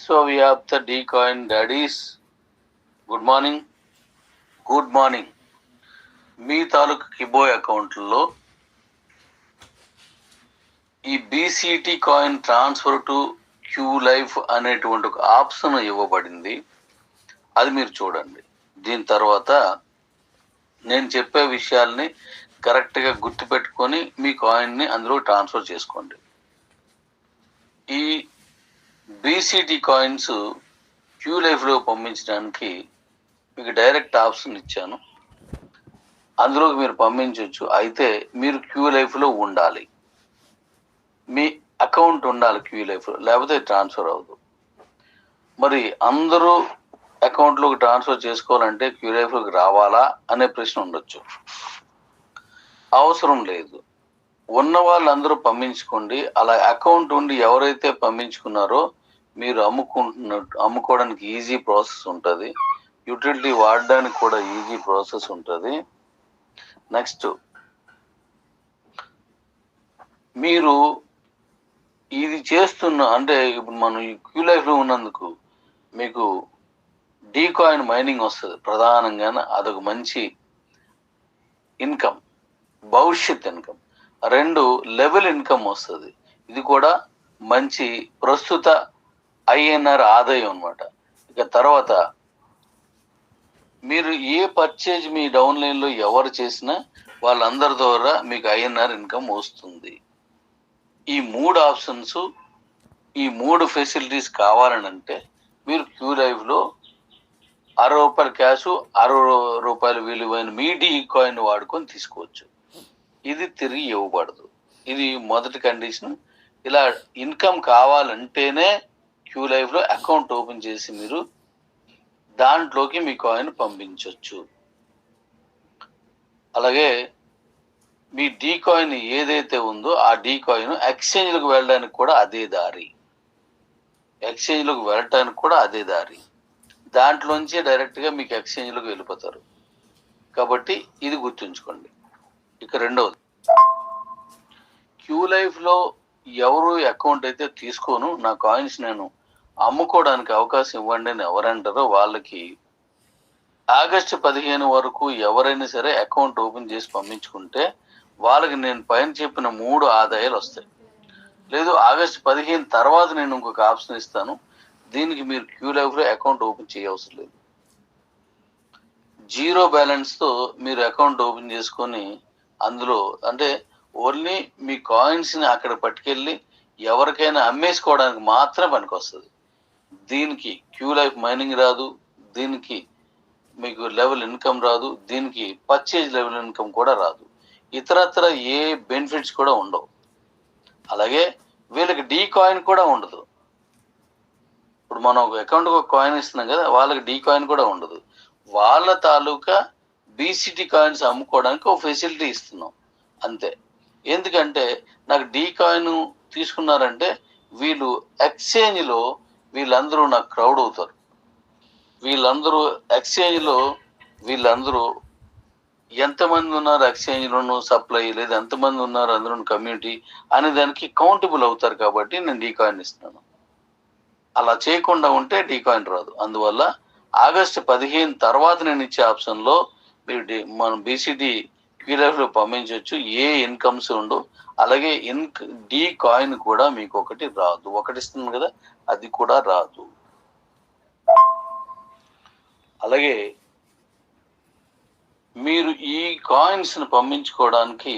విశ్వవ్యాప్త D coin daddies good morning good morning మీ తాలూకు కిబో అకౌంట్లో ఈ BCT coin transfer to Q life అనేటువంటి ఒక ఆప్షన్ ఇవ్వబడింది. అది మీరు చూడండి. దీని తర్వాత నేను చెప్పే విషయాల్ని కరెక్ట్గా గుర్తుపెట్టుకొని మీ కాయిన్ని అందులో ట్రాన్స్ఫర్ చేసుకోండి. ఈ బీసీటీ కాయిన్స్ క్యూ లైఫ్లో పంపించడానికి మీకు డైరెక్ట్ ఆప్షన్ ఇచ్చాను. అందులోకి మీరు పంపించవచ్చు అయితే మీరు క్యూ లైఫ్లో ఉండాలి. మీ అకౌంట్ ఉండాలి క్యూ లైఫ్లో లేకపోతే ట్రాన్స్ఫర్ అవ్వదు. మరి అందరూ అకౌంట్లోకి ట్రాన్స్ఫర్ చేసుకోవాలంటే క్యూ లైఫ్లోకి రావాలా అనే ప్రశ్న ఉండొచ్చు. అవసరం లేదు. ఉన్న వాళ్ళందరూ పంపించుకోండి. అలా అకౌంట్ ఉండి ఎవరైతే పంపించుకున్నారో మీరు అమ్ముకుంటున్న అమ్ముకోవడానికి ఈజీ ప్రాసెస్ ఉంటుంది. యూటిలిటీ వాడడానికి కూడా ఈజీ ప్రాసెస్ ఉంటుంది. నెక్స్ట్ మీరు ఇది చేస్తున్న అంటే ఇప్పుడు మనం ఈ క్యూ లైఫ్లో ఉన్నందుకు మీకు డీకాయిన్ మైనింగ్ వస్తుంది. ప్రధానంగా అదొక మంచి ఇన్కమ్ భవిష్యత్ ఇన్కమ్ రెండు లెవెల్ ఇన్కమ్ వస్తుంది. ఇది కూడా మంచి ప్రస్తుత ఐఎన్ఆర్ ఆదాయం అనమాట ఇక తర్వాత మీరు ఏ పర్చేజ్ మీ డౌన్ లైన్లో ఎవరు చేసినా వాళ్ళందరి ద్వారా మీకు ఐఎన్ఆర్ ఇన్కమ్ వస్తుంది. ఈ మూడు ఆప్షన్స్ ఈ మూడు ఫెసిలిటీస్ కావాలనంటే మీరు క్యూ లైఫ్లో అరవై రూపాయల క్యాష్ అరవై రూపాయలు విలువైన మీ డీ కాయిన్ వాడుకొని తీసుకోవచ్చు. ఇది తిరిగి ఇవ్వబడదు. ఇది మొదటి కండిషన్ ఇలా ఇన్కమ్ కావాలంటేనే క్యూ లైఫ్లో అకౌంట్ ఓపెన్ చేసి మీరు దాంట్లోకి మీ కాయిన్ పంపించవచ్చు అలాగే మీ డీ కాయిన్ ఏదైతే ఉందో ఆ డీ కాయిన్ ఎక్స్చేంజ్లకు వెళ్ళడానికి కూడా అదే దారి. ఎక్స్చేంజ్లకు వెళ్ళటానికి కూడా అదే దారి. దాంట్లోంచి డైరెక్ట్గా మీకు ఎక్స్చేంజ్లకు వెళ్ళిపోతారు. కాబట్టి ఇది గుర్తుంచుకోండి. ఇక రెండవది. క్యూ లైఫ్లో ఎవరు అకౌంట్ అయితే తీసుకోను నా కాయిన్స్ నేను అమ్ముకోవడానికి అవకాశం ఇవ్వండి అని ఎవరంటారో వాళ్ళకి ఆగస్టు పదిహేను వరకు ఎవరైనా సరే అకౌంట్ ఓపెన్ చేసి పంపించుకుంటే వాళ్ళకి నేను పైన చెప్పిన మూడు ఆదాయాలు వస్తాయి. లేదు ఆగస్టు పదిహేను తర్వాత నేను ఇంకొక ఆప్షన్ ఇస్తాను. దీనికి మీరు క్యూ లైఫ్లో అకౌంట్ ఓపెన్ చేయవసరం లేదు. జీరో బ్యాలెన్స్తో మీరు అకౌంట్ ఓపెన్ చేసుకొని అందులో అంటే ఓన్లీ మీ కాయిన్స్ని అక్కడ పట్టుకెళ్ళి ఎవరికైనా అమ్మేసుకోవడానికి మాత్రమే పనికొస్తుంది. దీనికి క్యూ లైఫ్ మైనింగ్ రాదు దీనికి మీకు లెవెల్ ఇన్కమ్ రాదు దీనికి పర్చేజ్ లెవెల్ ఇన్కమ్ కూడా రాదు. ఇతరత్ర ఏ బెనిఫిట్స్ కూడా ఉండవు. అలాగే వీళ్ళకి డీ కాయిన్ కూడా ఉండదు. ఇప్పుడు మనం ఒక అకౌంట్కి ఒక కాయిన్ ఇస్తున్నాం కదా వాళ్ళకి డీ కాయిన్ కూడా ఉండదు. వాళ్ళ తాలూకా బీసీటీ కాయిన్స్ అమ్ముకోవడానికి ఒక ఫెసిలిటీ ఇస్తున్నాం. అంతే. ఎందుకంటే నాకు డీ కాయిన్ తీసుకున్నారంటే వీళ్ళు ఎక్స్చేంజ్లో వీళ్ళందరూ నాకు క్రౌడ్ అవుతారు. వీళ్ళందరూ ఎక్స్చేంజ్లో వీళ్ళందరూ ఎంతమంది ఉన్నారు ఎక్స్చేంజ్లోను సప్లై లేదు ఎంతమంది ఉన్నారు అందులో కమ్యూనిటీ అనే దానికి కౌంటబుల్ అవుతారు కాబట్టి నేను డీకాయిన్ ఇస్తున్నాను. అలా చేయకుండా ఉంటే డీకాయిన్ రాదు. అందువల్ల ఆగస్టు పదిహేను తర్వాత నేను ఇచ్చే ఆప్షన్లో మీరు మనం బీసీడీ క్యూలైఫ్లో పంపించవచ్చు ఏ ఇన్కమ్స్ ఉండు అలాగే ఇన్ డీ కాయిన్ కూడా మీకు ఒకటి రాదు. ఒకటి ఇస్తుంది కదా అది కూడా రాదు. అలాగే మీరు ఈ కాయిన్స్ని పంపించుకోవడానికి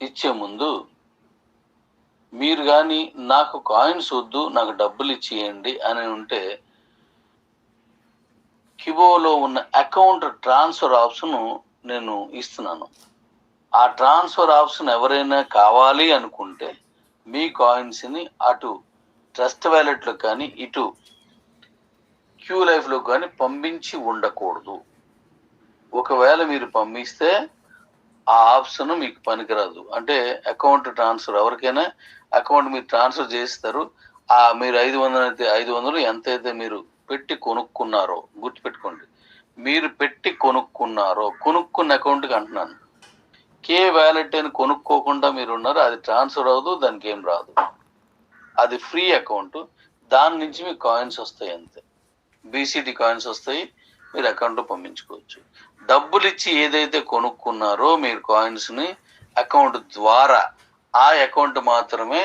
ఇచ్చే ముందు మీరు కానీ నాకు కాయిన్స్ వద్దు నాకు డబ్బులు ఇచ్చేయండి అని ఉంటే కిబోలో ఉన్న అకౌంట్ ట్రాన్స్ఫర్ ఆప్షన్ నేను ఇస్తున్నాను. ఆ ట్రాన్స్ఫర్ ఆప్షన్ ఎవరైనా కావాలి అనుకుంటే మీ కాయిన్స్ని అటు ట్రస్ట్ వ్యాలెట్లో కానీ ఇటు క్యూ లైఫ్లో కానీ పంపించి ఉండకూడదు. ఒకవేళ మీరు పంపిస్తే ఆ ఆప్షన్ మీకు పనికిరాదు. అంటే అకౌంట్ ట్రాన్స్ఫర్ ఎవరికైనా అకౌంట్ మీరు ట్రాన్స్ఫర్ చేస్తారు. ఆ మీరు ఐదు వందలు అయితే ఐదు వందలు ఎంతైతే మీరు పెట్టి కొనుక్కున్నారో గుర్తుపెట్టుకోండి. మీరు పెట్టి కొనుక్కున్నారో కొనుక్కున్న అకౌంట్కి అంటున్నాను. కే వ్యాలెట్ అని కొనుక్కోకుండా మీరు ఉన్నారు అది ట్రాన్స్ఫర్ అవ్వదు దానికి ఏం రాదు. అది ఫ్రీ అకౌంట్ దాని నుంచి మీకు కాయిన్స్ వస్తాయి అంతే. బీసీటీ కాయిన్స్ వస్తాయి మీరు అకౌంట్లో పంపించుకోవచ్చు. డబ్బులు ఇచ్చి ఏదైతే కొనుక్కున్నారో మీరు కాయిన్స్ని అకౌంట్ ద్వారా ఆ అకౌంట్ మాత్రమే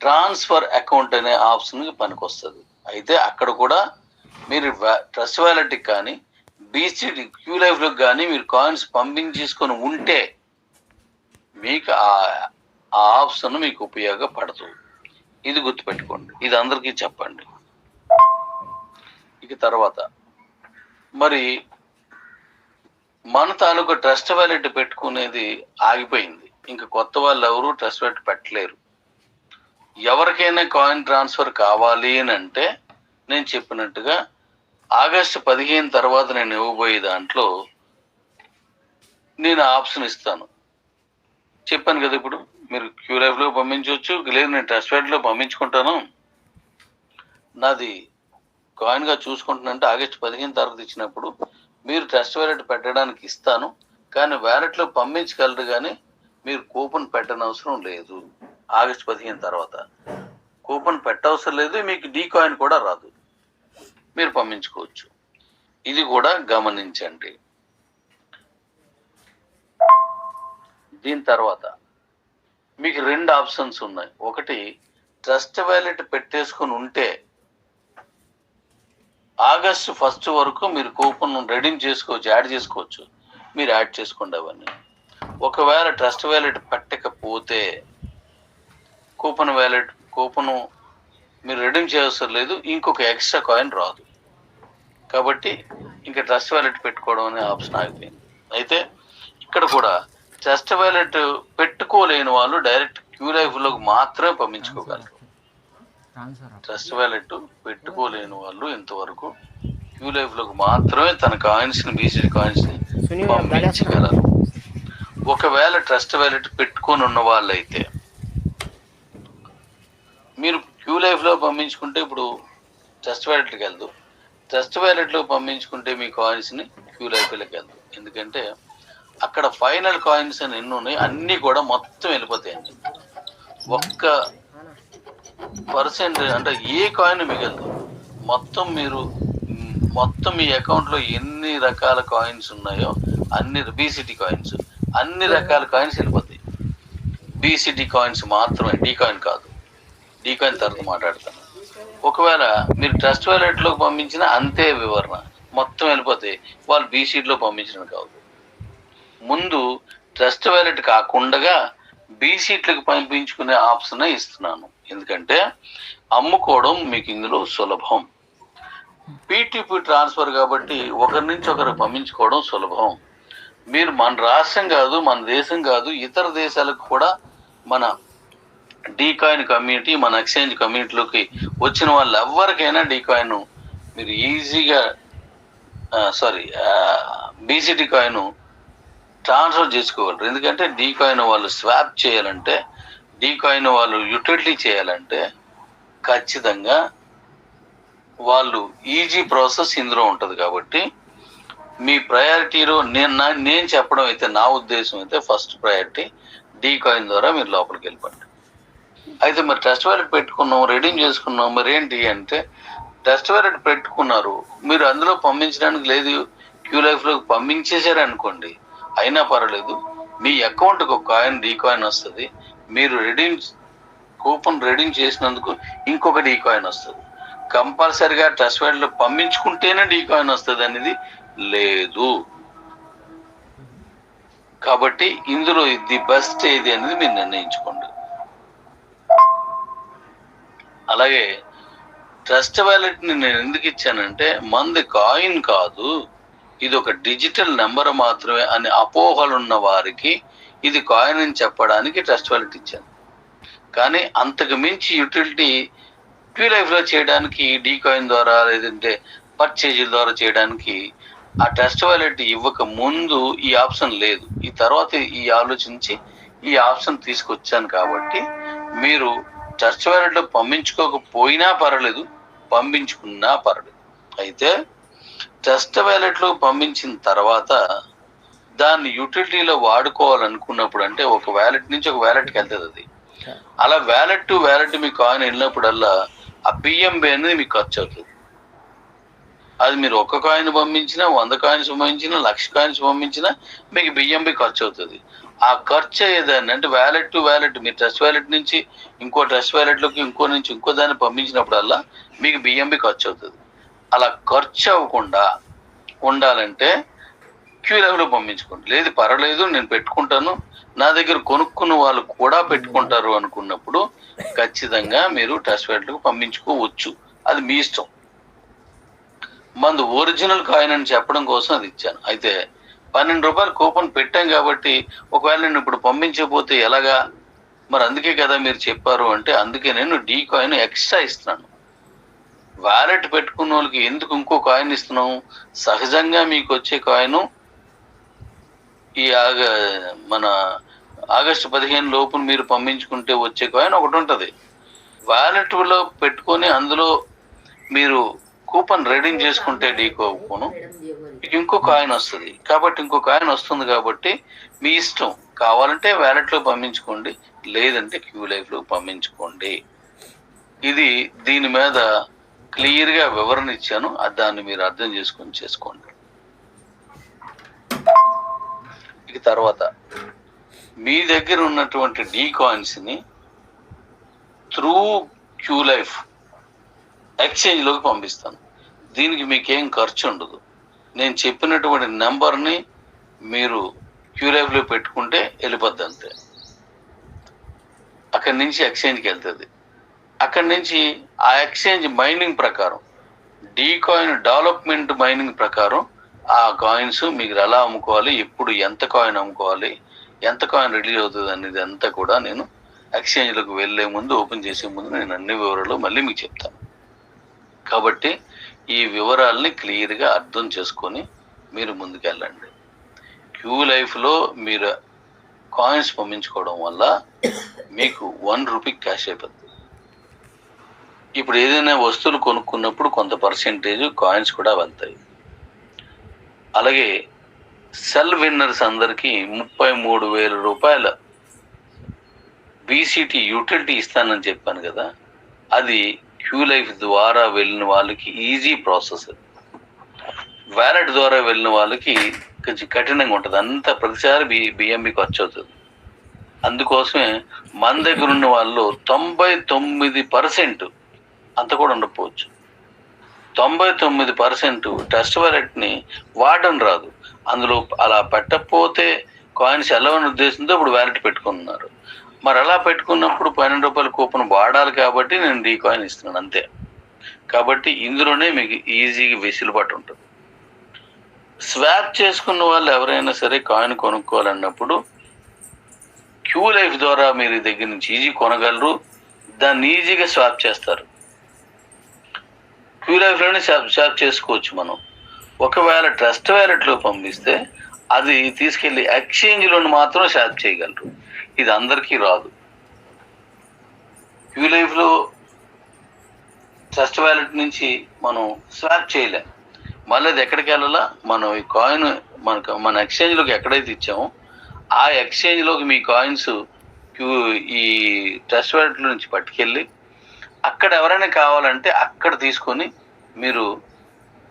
ట్రాన్స్ఫర్ అకౌంట్ అనే ఆప్షన్కి పనికొస్తుంది. అయితే అక్కడ కూడా మీరు ట్రస్ట్ వ్యాలెట్కి కానీ బీసీడి క్యూ లైఫ్లకు కానీ మీరు కాయిన్స్ పంపించేసుకొని ఉంటే మీకు ఆ ఆ ఆప్షన్ మీకు ఉపయోగపడదు. ఇది గుర్తుపెట్టుకోండి. ఇది అందరికీ చెప్పండి. ఇక తర్వాత మరి మన తాలూకు ట్రస్ట్ వ్యాలెట్ పెట్టుకునేది ఆగిపోయింది. ఇంకా కొత్త వాళ్ళు ఎవరు ట్రస్ట్ వ్యాలెట్ పెట్టలేరు. ఎవరికైనా కాయిన్ ట్రాన్స్ఫర్ కావాలి అని అంటే నేను చెప్పినట్టుగా ఆగస్టు పదిహేను తర్వాత నేను ఇవ్వబోయే దాంట్లో నేను ఆప్షన్ ఇస్తాను. చెప్పాను కదా ఇప్పుడు మీరు క్యూ లైఫ్లో పంపించవచ్చు లేదు నేను టెస్ట్ వ్యాలెట్లో పంపించుకుంటాను. నాది కాయిన్గా చూసుకుంటున్నంటే ఆగస్టు పదిహేను తర్వాత ఇచ్చినప్పుడు మీరు టెస్ట్ వ్యాలెట్ పెట్టడానికి ఇస్తాను కానీ వ్యాలెట్లో పంపించగలరు కానీ మీరు కూపన్ పెట్టనవసరం లేదు ఆగస్టు పదిహేను తర్వాత. కూపన్ పెట్టవసరం లేదు మీకు డీ కాయిన్ కూడా రాదు. మీరు పంపించుకోవచ్చు. ఇది కూడా గమనించండి. దీని తర్వాత మీకు రెండు ఆప్షన్స్ ఉన్నాయి. ఒకటి ట్రస్ట్ వ్యాలెట్ పెట్టేసుకొని ఉంటే ఆగస్టు ఫస్ట్ వరకు మీరు కూపన్ రెడీమ్ చేసుకోవచ్చు యాడ్ చేసుకోవచ్చు. మీరు యాడ్ చేసుకోండి అవన్నీ. ఒకవేళ ట్రస్ట్ వ్యాలెట్ పెట్టకపోతే కూపన్ వ్యాలెట్ కూపను మీరు రెడీమ్ చేయవసరం లేదు. ఇంకొక ఎక్స్ట్రా కాయిన్ రాదు. కాబట్టి ఇంకా ట్రస్ట్ వ్యాలెట్ పెట్టుకోవడం అనే ఆప్షన్ ఆగిపోయింది. అయితే ఇక్కడ కూడా ట్రస్ట్ వ్యాలెట్ పెట్టుకోలేని వాళ్ళు డైరెక్ట్ క్యూ లైఫ్లోకి మాత్రమే పంపించుకోగలరు. ట్రస్ట్ వ్యాలెట్ పెట్టుకోలేని వాళ్ళు ఇంతవరకు క్యూ లైఫ్లోకి మాత్రమే తన కాయిన్స్ని బీసీ కాయిన్స్ని సునీల్ పంపించగలరు. ఒకవేళ ట్రస్ట్ వ్యాలెట్ పెట్టుకొని ఉన్న వాళ్ళైతే మీరు క్యూ లైఫ్లో పంపించుకుంటే ఇప్పుడు ట్రస్ట్ వ్యాలెట్కి వెళ్దు. టెస్ట్ వ్యాలెట్లో పంపించుకుంటే మీ కాయిన్స్ని క్యూ లైఫ్లోకి ఎందుకంటే అక్కడ ఫైనల్ కాయిన్స్ అని ఎన్ని ఉన్నాయి అన్ని కూడా మొత్తం వెళ్ళిపోతాయండి ఒక్క పర్సెంట్ అంటే ఏ కాయిన్ మిగలదు. మొత్తం మీరు మొత్తం మీ అకౌంట్లో ఎన్ని రకాల కాయిన్స్ ఉన్నాయో అన్ని బీసీటీ కాయిన్స్ అన్ని రకాల కాయిన్స్ వెళ్ళిపోతాయి. బీసీటీ కాయిన్స్ మాత్రమే డీ కాయిన్ కాదు. డీ కాయిన్ తర్వాత మాట్లాడతాను. ఒకవేళ మీరు ట్రస్ట్ వ్యాలెట్లోకి పంపించిన అంతే వివరణ. మొత్తం వెళ్ళిపోతే వాళ్ళు బీసీలో పంపించడం కాదు. ముందు ట్రస్ట్ వ్యాలెట్ కాకుండా బీసీట్లకు పంపించుకునే ఆప్షన్ ఇస్తున్నాను. ఎందుకంటే అమ్ముకోవడం మీకు ఇందులో సులభం. పీటీపీ ట్రాన్స్ఫర్ కాబట్టి ఒకరి నుంచి ఒకరు పంపించుకోవడం సులభం. మీరు మన రాష్ట్రం కాదు మన దేశం కాదు ఇతర దేశాలకు కూడా మన డీకాయిన్ కమ్యూనిటీ మన ఎక్స్చేంజ్ కమ్యూనిటీలోకి వచ్చిన వాళ్ళు ఎవరికైనా డీకాయిన్ మీరు ఈజీగా సారీ బీసీటీ కాయిన్ ట్రాన్స్ఫర్ చేసుకోగలరు. ఎందుకంటే డీ కాయిన్ వాళ్ళు స్వాప్ చేయాలంటే డీకాయిన్ వాళ్ళు యూటిలిటీ చేయాలంటే ఖచ్చితంగా వాళ్ళు ఈజీ ప్రాసెస్ ఇందులో ఉంటుంది కాబట్టి మీ ప్రయారిటీలో నేను నా- నేను చెప్పడం అయితే నా ఉద్దేశం అయితే ఫస్ట్ ప్రయారిటీ డీ కాయిన్ ద్వారా మీరు లోపలికి వెళ్ళిపోండి. అయితే మరి టెస్ట్ వ్యాలెట్ పెట్టుకున్నాం రెడీమ్ చేసుకున్నాం మరి ఏంటి అంటే టెస్ట్ వ్యాలెట్ పెట్టుకున్నారు. మీరు అందులో పంపించడానికి లేదు క్యూ లైఫ్లోకి పంపించేశారు అనుకోండి అయినా పర్వాలేదు. మీ అకౌంట్కి ఒక కాయిన్ డీ కాయిన్ వస్తుంది. మీరు రెడీమ్ కూపన్ రెడీమ్ చేసినందుకు ఇంకొక డీ కాయిన్ వస్తుంది. కంపల్సరిగా ట్రస్ట్ వ్యాలెట్లో పంపించుకుంటేనే డీ కాయిన్ వస్తుంది అనేది లేదు. కాబట్టి ఇందులో ది బెస్ట్ ఏది అనేది మీరు నిర్ణయించుకోండి. అలాగే ట్రస్ట్ వ్యాలెట్ని నేను ఎందుకు ఇచ్చానంటే మంది కాయిన్ కాదు ఇది ఒక డిజిటల్ నెంబర్ మాత్రమే అనే అపోహలు ఉన్న వారికి ఇది కాయిన్ అని చెప్పడానికి ట్రస్ట్ వ్యాలెట్ ఇచ్చాను. కానీ అంతకు మించి యూటిలిటీ క్యూ లైఫ్లో చేయడానికి డీ కాయిన్ ద్వారా లేదంటే పర్చేజీల ద్వారా చేయడానికి ఆ ట్రస్ట్ వ్యాలెట్ ఇవ్వక ముందు ఈ ఆప్షన్ లేదు. ఈ తర్వాత ఈ ఆలోచించి ఈ ఆప్షన్ తీసుకొచ్చాను కాబట్టి మీరు చర్చ్ వారిలో పంపించుకోకపోయినా పర్వాలేదు పంపించుకున్నా పర్వాలేదు. అయితే టెస్ట్ వ్యాలెట్లో పంపించిన తర్వాత దాన్ని యూటిలిటీలో వాడుకోవాలనుకున్నప్పుడు అంటే ఒక వ్యాలెట్ నుంచి ఒక వ్యాలెట్కి వెళ్తుంది అది. అలా వ్యాలెట్ టు వ్యాలెట్ మీ కాయిన్ వెళ్ళినప్పుడల్లా ఆ బిఎంబి అనేది మీకు ఖర్చు అవుతుంది. అది మీరు ఒక్క కాయిన్ పంపించినా వంద కాయిన్స్ పంపించినా లక్ష కాయిన్స్ పంపించినా మీకు బిఎంబి ఖర్చు అవుతుంది. ఆ ఖర్చు అయ్యేదాన్ని అంటే వ్యాలెట్ టు వ్యాలెట్ మీ ట్రస్ట్ వ్యాలెట్ నుంచి ఇంకో ట్రస్ట్ వ్యాలెట్లోకి ఇంకో నుంచి ఇంకో దాన్ని పంపించినప్పుడల్లా మీకు బిఎంబి ఖర్చు అవుతుంది. అలా ఖర్చు అవ్వకుండా ఉండాలంటే క్యూ లెవెల్లో పంపించుకోండి. లేదు పర్వాలేదు నేను పెట్టుకుంటాను. నా దగ్గర కొనుక్కున్న వాళ్ళు కూడా పెట్టుకుంటారు అనుకున్నప్పుడు ఖచ్చితంగా మీరు ట్రస్ట్ వ్యాలెట్లకు పంపించుకోవచ్చు. అది మీ ఇష్టం. మందు ఒరిజినల్ కాయిన్ అని చెప్పడం కోసం అది ఇచ్చాను. అయితే పన్నెండు రూపాయలు కూపన్ పెట్టాం కాబట్టి ఒకవేళ నేను ఇప్పుడు పంపించకపోతే ఎలాగా? మరి అందుకే కదా మీరు చెప్పారు అంటే అందుకే నేను డీ కాయిన్ ఎక్స్ట్రా ఇస్తున్నాను. వ్యాలెట్ పెట్టుకున్న వాళ్ళకి ఎందుకు ఇంకో కాయిన్ ఇస్తున్నాం సహజంగా మీకు వచ్చే కాయిన్ ఈ ఆగ మన ఆగస్టు పదిహేను లోపు మీరు పంపించుకుంటే వచ్చే కాయిన్ ఒకటి ఉంటుంది. వ్యాలెట్లో పెట్టుకొని అందులో మీరు కూపన్ రెడీమ్ చేసుకుంటే డీ మీకు ఇంకో కాయిన్ వస్తుంది. కాబట్టి ఇంకో కాయిన్ వస్తుంది కాబట్టి మీ ఇష్టం. కావాలంటే వ్యాలెట్లో పంపించుకోండి. లేదంటే క్యూ లైఫ్లో పంపించుకోండి. ఇది దీని మీద క్లియర్గా వివరణ ఇచ్చాను. అది దాన్ని మీరు అర్థం చేసుకొని చేసుకోండి. ఇక తర్వాత. మీ దగ్గర ఉన్నటువంటి డీ కాయిన్స్ని త్రూ క్యూ లైఫ్ ఎక్స్చేంజ్లోకి పంపిస్తాను. దీనికి మీకేం ఖర్చు ఉండదు. నేను చెప్పినటువంటి నెంబర్ని మీరు క్యూరేవ్లో పెట్టుకుంటే వెళ్ళిపోద్ది అంతే. అక్కడి నుంచి ఎక్స్చేంజ్కి వెళ్తుంది. అక్కడి నుంచి ఆ ఎక్స్చేంజ్ మైనింగ్ ప్రకారం డీ కాయిన్ డెవలప్మెంట్ మైనింగ్ ప్రకారం ఆ కాయిన్స్ మీకు ఎలా అమ్ముకోవాలి ఎప్పుడు ఎంత కాయిన్ అమ్ముకోవాలి ఎంత కాయిన్ రిలీజ్ అవుతుంది అనేది అంతా కూడా నేను ఎక్స్చేంజ్లకు వెళ్ళే ముందు ఓపెన్ చేసే ముందు నేను అన్ని వివరాలు మళ్ళీ మీకు చెప్తాను. కాబట్టి ఈ వివరాల్ని క్లియర్గా అర్థం చేసుకొని మీరు ముందుకెళ్ళండి. క్యూ లైఫ్లో మీరు కాయిన్స్ పంపించుకోవడం వల్ల మీకు వన్ రూపీ క్యాష్ అయిపోతుంది ఇప్పుడు ఏదైనా వస్తువులు కొనుక్కున్నప్పుడు కొంత పర్సెంటేజ్ కాయిన్స్ కూడా వెళ్తాయి. అలాగే సెల్ విన్నర్స్ అందరికీ ముప్పై మూడు వేల రూపాయల బీసీటీ యూటిలిటీ ఇస్తానని చెప్పాను కదా అది క్యూ లైఫ్ ద్వారా వెళ్ళిన వాళ్ళకి ఈజీ ప్రాసెస్ వ్యాలెట్ ద్వారా వెళ్ళిన వాళ్ళకి కొంచెం కఠినంగా ఉంటుంది. అంత ప్రతిసారి బి బిఎంబి ఖర్చు అవుతుంది. అందుకోసమే మన దగ్గర ఉన్న వాళ్ళు తొంభై తొమ్మిది పర్సెంట్ అంత కూడా ఉండకపోవచ్చు. తొంభై తొమ్మిది పర్సెంట్ టెస్ట్ వ్యాలెట్ని వాడడం రాదు. అందులో అలా పెట్టకపోతే కాయిన్స్ వెళ్ళవని ఉద్దేశంతో ఇప్పుడు వ్యాలెట్ పెట్టుకున్నారు మరి అలా పెట్టుకున్నప్పుడు పన్నెండు రూపాయల కూపన్ వాడాలి కాబట్టి నేను డీ కాయిన్ ఇస్తున్నాను అంతే. కాబట్టి ఇందులోనే మీకు ఈజీగా వెసులుబాటు ఉంటుంది. స్వాప్ చేసుకున్న వాళ్ళు ఎవరైనా సరే కాయిన్ కొనుక్కోవాలన్నప్పుడు క్యూ లైఫ్ ద్వారా మీరు దగ్గర నుంచి ఈజీ కొనగలరు. దాన్ని ఈజీగా స్వాప్ చేస్తారు. క్యూ లైఫ్లోనే స్వాప్ స్వాప్ చేసుకోవచ్చు మనం. ఒకవేళ ట్రస్ట్ వ్యాలెట్లో పంపిస్తే అది తీసుకెళ్ళి ఎక్స్చేంజ్లోని మాత్రం స్వాప్ చేయగలరు. ఇది అందరికీ రాదు. క్యూ లైఫ్లో ట్రస్ట్ వ్యాలెట్ నుంచి మనం స్వాప్ చేయలేం. మళ్ళీ అది ఎక్కడికి వెళ్ళాలా? మనం ఈ కాయిన్ మనకు మన ఎక్స్చేంజ్లోకి ఎక్కడైతే ఇచ్చామో ఆ ఎక్స్చేంజ్లోకి మీ coins Q E Trust Wallet నుంచి పట్టుకెళ్ళి అక్కడ ఎవరైనా కావాలంటే అక్కడ తీసుకొని మీరు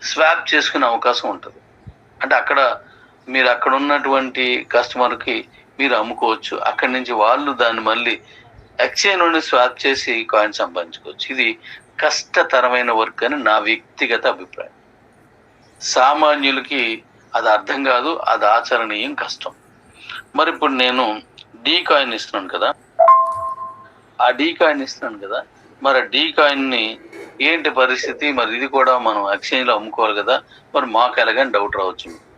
స్వాప్ చేసుకునే అవకాశం ఉంటుంది. అంటే అక్కడ మీరు అక్కడ ఉన్నటువంటి కస్టమర్కి మీరు అమ్ముకోవచ్చు. అక్కడి నుంచి వాళ్ళు దాన్ని మళ్ళీ ఎక్స్చేంజ్ నుండి స్వాప్ చేసి కాయిన్ సంపాదించుకోవచ్చు. ఇది కష్టతరమైన వర్క్ అని నా వ్యక్తిగత అభిప్రాయం. సామాన్యులకి అది అర్థం కాదు అది ఆచరణీయం కష్టం. మరి ఇప్పుడు నేను డీ కాయిన్ ఇస్తున్నాను కదా. ఆ డీ కాయిన్ ఇస్తున్నాను కదా. మరి డీ కాయిన్ని ఏంటి పరిస్థితి? మరి ఇది కూడా మనం ఎక్స్చేంజ్లో అమ్ముకోవాలి కదా. మరి మాకు ఎలాగని డౌట్ రావచ్చు.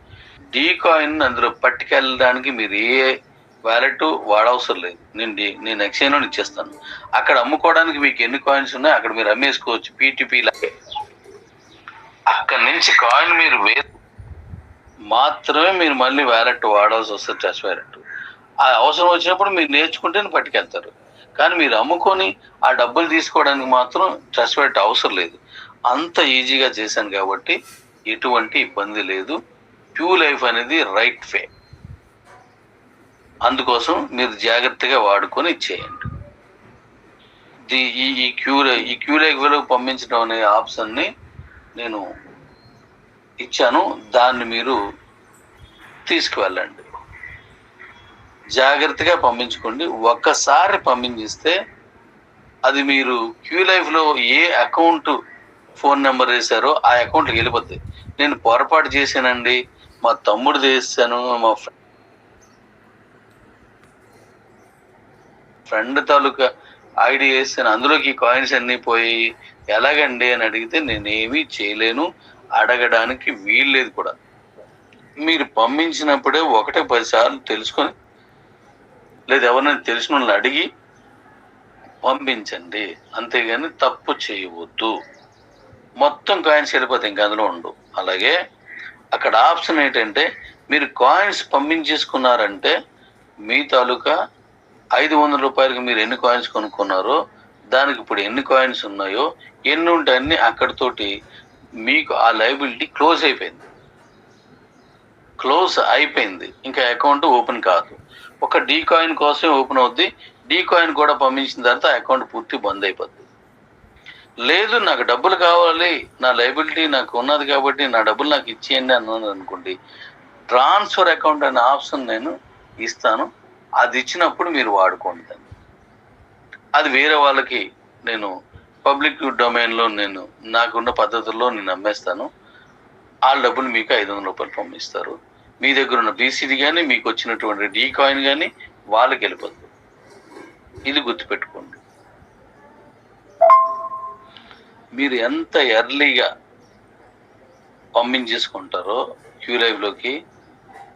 డీ కాయిన్ అందులో పట్టుకెళ్ళడానికి మీరు ఏ వ్యాలెట్ వాడవసరం లేదు. నేను నేను ఎక్స్చేంజ్లో ఇచ్చేస్తాను. అక్కడ అమ్ముకోవడానికి మీకు ఎన్ని కాయిన్స్ ఉన్నాయి అక్కడ మీరు అమ్మేసుకోవచ్చు. పీటీపీ లాగే అక్కడ నుంచి కాయిన్ మీరు వే మాత్రమే మీరు మళ్ళీ వ్యాలెట్ వాడాల్సి వస్తుంది టెస్ట్ వ్యాలెట్ ఆ అవసరం వచ్చినప్పుడు మీరు నేర్చుకుంటేనే పట్టుకెళ్తారు. కానీ మీరు అమ్ముకొని ఆ డబ్బులు తీసుకోవడానికి మాత్రం ట్రస్ట్ వ్యాలెట్ అవసరం లేదు. అంత ఈజీగా చేశాను కాబట్టి ఎటువంటి ఇబ్బంది లేదు. క్యూ లైఫ్ అనేది రైట్ వే అందుకోసం మీరు జాగ్రత్తగా వాడుకొని చేయండి. ది ఈ ఈ క్యూరే ఈ క్యూరేకి పంపించడం అనే ఆప్షన్ని నేను ఇచ్చాను. దాన్ని మీరు తీసుకువెళ్ళండి. జాగ్రత్తగా పంపించుకోండి. ఒక్కసారి పంపించిస్తే అది మీరు క్యూ లైఫ్లో ఏ అకౌంట్ ఫోన్ నెంబర్ వేశారో ఆ అకౌంట్కి వెళ్ళిపోద్ది. నేను పొరపాటు చేశానండి. మా తమ్ముడు చేశాను మా ఫ్రెండ్ ఫ్రెండ్ తాలూకా ఐడి వేస్తే అందులోకి కాయిన్స్ అన్నీ పోయి ఎలాగండి అని అడిగితే నేనేమీ చేయలేను. అడగడానికి వీల్లేదు కూడా. మీరు పంపించినప్పుడే ఒకటే పదిసార్లు తెలుసుకొని లేదు ఎవరినైనా తెలిసిన వాళ్ళని అడిగి పంపించండి. అంతేగాని తప్పు చేయవద్దు. మొత్తం కాయిన్స్ వెళ్ళిపోతే ఇంకా అందులో ఉండు. అలాగే అక్కడ ఆప్షన్ ఏంటంటే మీరు కాయిన్స్ పంపించేసుకున్నారంటే మీ తాలూకా ఐదు వందల రూపాయలకి మీరు ఎన్ని కాయిన్స్ కొనుక్కున్నారో దానికి ఇప్పుడు ఎన్ని కాయిన్స్ ఉన్నాయో ఎన్ని ఉంటే అన్ని అక్కడితోటి మీకు ఆ లైబిలిటీ క్లోజ్ అయిపోయింది. క్లోజ్ అయిపోయింది. ఇంకా అకౌంట్ ఓపెన్ కాదు. ఒక డీ కాయిన్ కోసమే ఓపెన్ అవుద్ది. డీ కాయిన్ కూడా పంపించిన తర్వాత అకౌంట్ పూర్తి బంద్ అయిపోద్ది. లేదు నాకు డబ్బులు కావాలి. నా లైబిలిటీ నాకు ఉన్నది కాబట్టి నా డబ్బులు నాకు ఇచ్చేయండి అన్నాను అనుకోండి. ట్రాన్స్ఫర్ అకౌంట్ అనే ఆప్షన్ నేను ఇస్తాను. అది ఇచ్చినప్పుడు మీరు వాడుకోండి. దాన్ని అది వేరే వాళ్ళకి నేను పబ్లిక్ డొమైన్లో నేను నాకున్న పద్ధతుల్లో నేను అమ్మేస్తాను ఆ డబ్బులు మీకు ఐదు వందల రూపాయలు పంపిస్తారు. మీ దగ్గర ఉన్న బీసీడీ కానీ మీకు వచ్చినటువంటి డీ కాయిన్ కానీ వాళ్ళకి వెళ్ళిపోతుంది. ఇది గుర్తుపెట్టుకోండి. మీరు ఎంత ఎర్లీగా పంపించేసుకుంటారో క్యూ లైవ్లోకి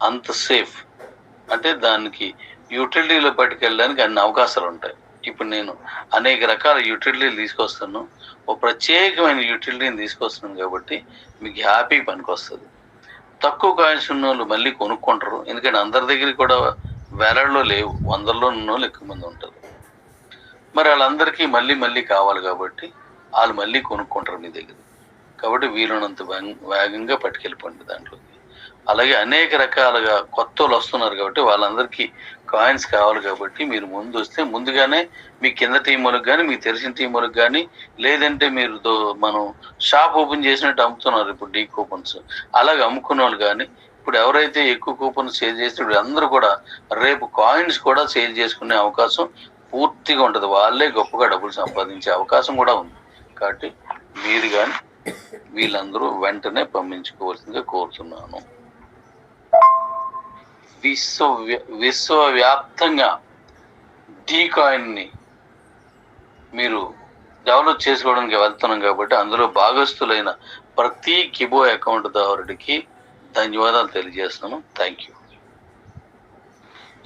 అంత సేఫ్. అంటే దానికి యూటిలిటీలో పట్టుకెళ్ళడానికి అన్ని అవకాశాలు ఉంటాయి. ఇప్పుడు నేను అనేక రకాల యూటిలిటీలు తీసుకొస్తాను. ఒక ప్రత్యేకమైన యూటిలిటీని తీసుకొస్తున్నాను కాబట్టి మీకు హ్యాపీ పనికొస్తుంది. తక్కువ కాయిన్స్ ఉన్న వాళ్ళు మళ్ళీ కొనుక్కుంటారు. ఎందుకంటే అందరి దగ్గర కూడా వేలల్లో లేవు. వందల్లో ఉన్న వాళ్ళు ఎక్కువ మంది ఉంటారు. మరి వాళ్ళందరికీ మళ్ళీ మళ్ళీ కావాలి కాబట్టి వాళ్ళు మళ్ళీ కొనుక్కుంటారు మీ దగ్గర. కాబట్టి వీలున్నంత వేగంగా పట్టుకెళ్ళిపోండి దాంట్లోకి. అలాగే అనేక రకాలుగా కొత్త వాళ్ళు వస్తున్నారు కాబట్టి వాళ్ళందరికీ కాయిన్స్ కావాలి కాబట్టి మీరు ముందు వస్తే ముందుగానే మీ కింద టీం వాళ్ళకి కానీ మీకు తెలిసిన టీం వాళ్ళకి కానీ లేదంటే మీరు మనం షాప్ ఓపెన్ చేసినట్టు అమ్ముతున్నారు ఇప్పుడు డీ కూపన్స్ అలాగే అమ్ముకున్న వాళ్ళు కానీ ఇప్పుడు ఎవరైతే ఎక్కువ కూపన్స్ సేల్ చేస్తే అందరూ కూడా రేపు కాయిన్స్ కూడా సేల్ చేసుకునే అవకాశం పూర్తిగా ఉంటుంది. వాళ్ళే గొప్పగా డబ్బులు సంపాదించే అవకాశం కూడా ఉంది. కాబట్టి మీరు కానీ వీళ్ళందరూ వెంటనే పంపించుకోవాల్సిందిగా కోరుతున్నాను. విశ్వ విశ్వవ్యాప్తంగా డీ కాయిన్ని మీరు డెవలప్ చేసుకోవడానికి వెళ్తున్నాం కాబట్టి అందులో భాగస్థులైన ప్రతి కిబో అకౌంట్ దారుడికి ధన్యవాదాలు తెలియజేస్తున్నాను. థ్యాంక్ యూ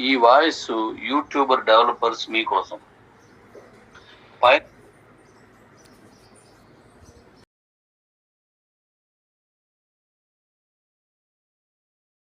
ఈ వాయిస్ యూట్యూబర్ డెవలపర్స్ మీకోసం. పై